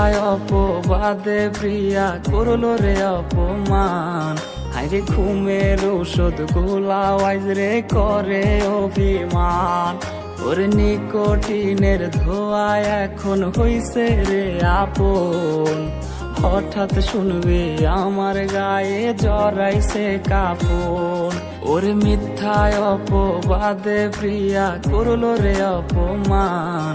মিথ্যায় অপবাদে প্রিয়া করল রে অপমান। হাইরে ঘুমের ওষুধ গোলা ওয়াইজ রে করে অভিমান। ওরে নিকোটিনের ধোয়া এখন হইছে রে আপন। হঠাৎ শুনবে আমার গায়ে জড়াইছে কাপন ওরে মিথ্যায় অপবাদে প্রিয়া করল রে অপমান।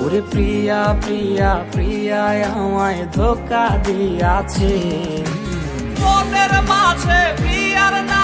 ওরে প্রিয়া প্রিয়া প্রিয়া আমায় ধোকা দিয়াছে। মনের মাঝে প্রিয়ার নাকি